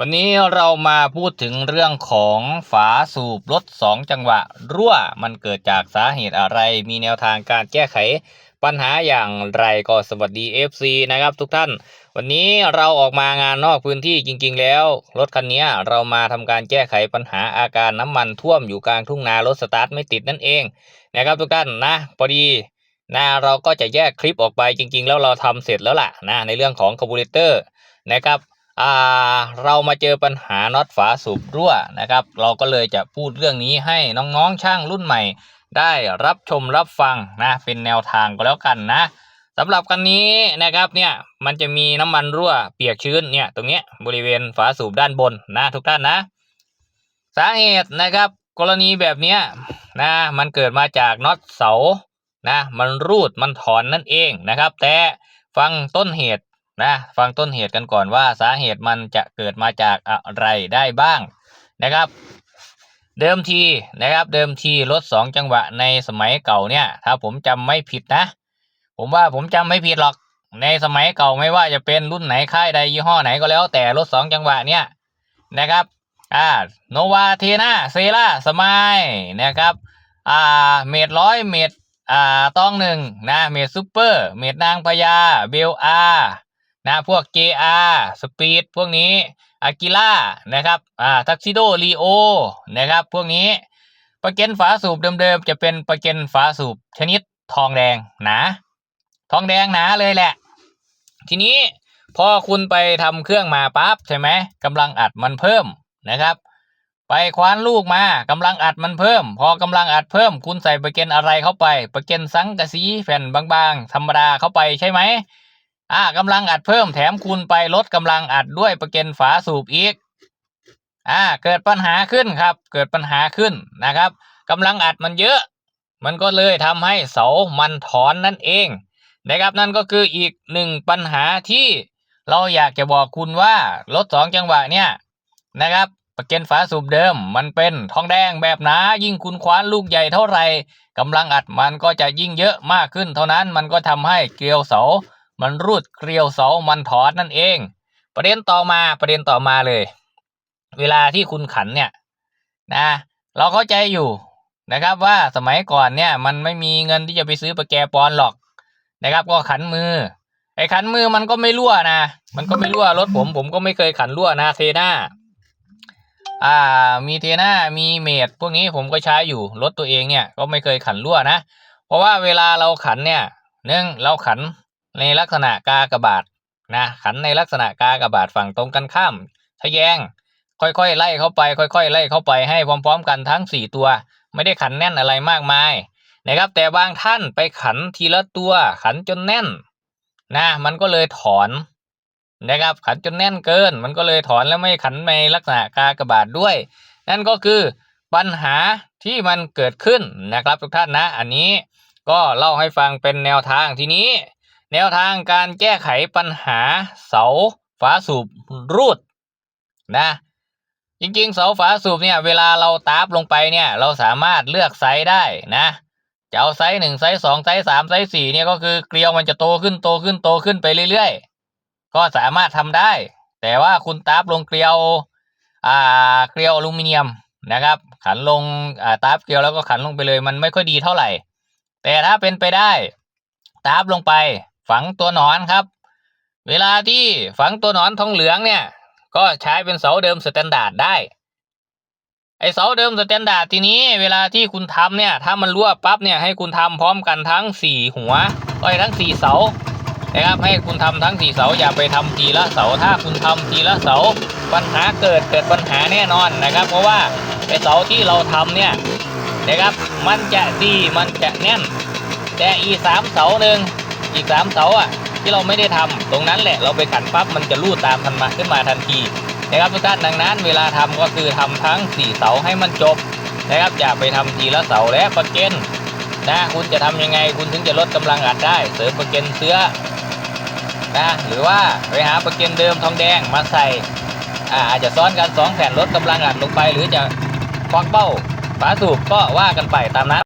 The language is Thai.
วันนี้เรามาพูดถึงเรื่องของฝาสูบรถสองจังหวะ รั่วมันเกิดจากสาเหตุอะไร มีแนวทางการแก้ไข ปัญหาอย่างไรก็สวัสดี FC นะครับทุกท่าน วันนี้เราออกมางานนอกพื้นที่จริง ๆ แล้ว รถคันนี้เรามาทำการแก้ไขปัญหาอาการน้ำมันท่วมอยู่กลางทุ่งนารถสตาร์ทไม่ติดนั่นเองนะครับทุกท่านนะพอดีนะเราก็จะแยกคลิปออกไปจริง ๆ แล้วเราทำเสร็จแล้วล่ะนะในเรื่องของคาร์บูเรเตอร์นะครับ อ่าเรามาเจอปัญหาน็อตฝาสูบรั่วนะครับ เราก็เลยจะพูดเรื่องนี้ให้น้องๆช่างรุ่นใหม่ ได้รับชมรับฟังนะเป็นแนวทางก็แล้วกันนะสำหรับคันนี้นะครับเนี่ยมันจะมีน้ำมันรั่วเปียกชื้นเนี่ยตรงเนี้ยบริเวณฝาสูบด้านบนนะทุกท่านนะ สาเหตุนะครับ กรณีแบบเนี้ยนะมันเกิดมาจากน็อตเสานะมันรูดมันถอนนั่นเองนะครับ แต่ฟังต้นเหตุ นะฟังต้นเหตุกันก่อนว่าสาเหตุมันจะเกิดมาจากอะไรได้บ้างนะครับ เดิมทีนะครับเดิมทีรถสองจังหวะในสมัยเก่าเนี่ย ถ้าผมจำไม่ผิดนะ ผมว่าผมจำไม่ผิดหรอกในสมัยเก่าไม่ว่าจะเป็นรุ่นไหนค่ายใดยี่ห้อไหนก็แล้วแต่รถสองจังหวะเนี่ยนะครับอ่าโนวาเทนาเซล่าสมายนะครับอ่าเมดร้อยเมดอ่าต้องหนึ่งนะเมดซูเปอร์ เมดนางพญาเบลอา นะพวก JR สปีดพวกนี้อากิล่านะครับอ่าทักซิโดลีโอนะครับพวกนี้ประเก็นฝาสูบเดิมๆจะเป็นประเก็นฝาสูบชนิดทองแดงหนาทองแดงหนาเลยแหละ ทีนี้พอคุณไปทำเครื่องมาปั๊บใช่ไหมกำลังอัดมันเพิ่มนะครับ ไปคว้านลูกมากำลังอัดมันเพิ่ม พอกำลังอัดเพิ่ม คุณใส่ประเก็นอะไรเข้าไปประเก็นสังกะสีแผ่นบางๆ ธรรมดาเข้าไปใช่ไหม อ่ากำลังอัดเพิ่มแถมคุณไปลดกำลังอัดด้วยประเก็นฝาสูบอีกอ่าเกิดปัญหาขึ้นครับ เกิดปัญหาขึ้นนะครับกำลังอัดมันเยอะ มันก็เลยทำให้เสามันถอนนั่นเองนะครับนั่นก็คืออีกหนึ่งปัญหาที่เราอยากจะบอกคุณว่ารถสองจังหวะเนี่ยนะครับประเก็นฝาสูบเดิม มันเป็นทองแดงแบบหนายิ่งคุณคว้านลูกใหญ่เท่าไหร่กำลังอัดมันก็จะยิ่งเยอะมากขึ้น เท่านั้นมันก็ทำให้เกลียวเสา มันรูดเกลียวเสามันถอนนั่นเอง ประเด็นต่อมาประเด็นต่อมาเลย เวลาที่คุณขันเนี่ยนะเราเข้าใจอยู่นะครับว่าสมัยก่อนเนี่ยมันไม่มีเงินที่จะไปซื้อประแกปอนหรอกนะครับ ก็ขันมือ ไอ้ขันมือมันก็ไม่รั่วนะ มันก็ไม่รั่วรถผม ผมก็ไม่เคยขันรั่วนะเทน่าอ่ามีเทน่ามีเมดพวกนี้ผมก็ใช้อยู่รถตัวเองเนี่ยก็ไม่เคยขันรั่วนะ เพราะว่าเวลาเราขันเนี่ยเนื่องเราขัน ในลักษณะกากระบาดนะขันในลักษณะกากระบาดฝั่งตรงกันข้ามทะแยง ค่อยๆ ไล่เข้าไป ค่อย ๆ ไล่เข้าไปให้พร้อม ๆ กันทั้งสี่ตัว ไม่ได้ขันแน่นอะไรมากมายนะครับ แต่บางท่านไปขันทีละตัว ขันจนแน่นนะมันก็เลยถอนนะครับ ขันจนแน่นเกิน มันก็เลยถอนแล้วไม่ขันในลักษณะกากระบาดด้วย นั่นก็คือปัญหาที่มันเกิดขึ้นนะครับทุกท่านนะ อันนี้ก็เล่าให้ฟังเป็นแนวทางทีนี้ แนวทางการแก้ไขปัญหาเสาฝาสูบรูดนะจริงๆ เสาฝาสูบเนี่ยเวลาเราตาบลงไปเนี่ยเราสามารถเลือกไซส์ได้นะจะเอาไซส์หนึ่งไซส์สองไซส์สามไซส์สี่เนี่ยก็คือเกลียวมันจะโตขึ้นโตขึ้นโตขึ้นไปเรื่อยๆ ก็สามารถทำได้ แต่ว่าคุณตาบลงเกลียวอ่าเกลียวอลูมิเนียมนะครับ ขันลงอ่าตาบเกลียวแล้วก็ขันลงไปเลยมันไม่ค่อยดีเท่าไหร่ แต่ถ้าเป็นไปได้ตาบลงไป ฝังตัวหนอนครับ เวลาที่ฝังตัวหนอนทองเหลืองเนี่ย ก็ใช้เป็นเสาเดิมสแตนดาร์ดได้ไอเสาเดิมสแตนดาร์ดทีนี้เวลาที่คุณทำเนี่ย ถ้ามันรั่วปั๊บเนี่ยให้คุณทำพร้อมกันทั้งสี่หัวก็ทั้งสี่เสานะครับให้คุณทำทั้งสี่เสาอย่าไปทำทีละเสา ถ้าคุณทำทีละเสาปัญหาเกิดเกิดปัญหาแน่นอนนะครับ เพราะว่าไอเสาที่เราทำเนี่ยนะครับมันจะดีมันจะแน่น แต่อีสามเสาหนึ่ง อีกสามเสาอะที่เราไม่ได้ทำตรงนั้นแหละเราไปขันปั๊บมันจะรูดตามทันมาขึ้นมาทันทีนะครับทุกท่านดังนั้นเวลาทำก็คือทำทั้งสี่เสาให้มันจบนะครับอย่าไปทำทีละเสาและประเก็นนะคุณจะทำยังไงคุณถึงจะลดกำลังอัดได้ เสริมประเก็นเสื้อนะหรือว่าไปหาประเก็นเดิมทองแดงมาใส่อาจจะซ้อนกันสองแผ่นลดกำลังอัดลงไป หรือจะควักเป้าฝาสูบก็ว่ากันไปตามนั้น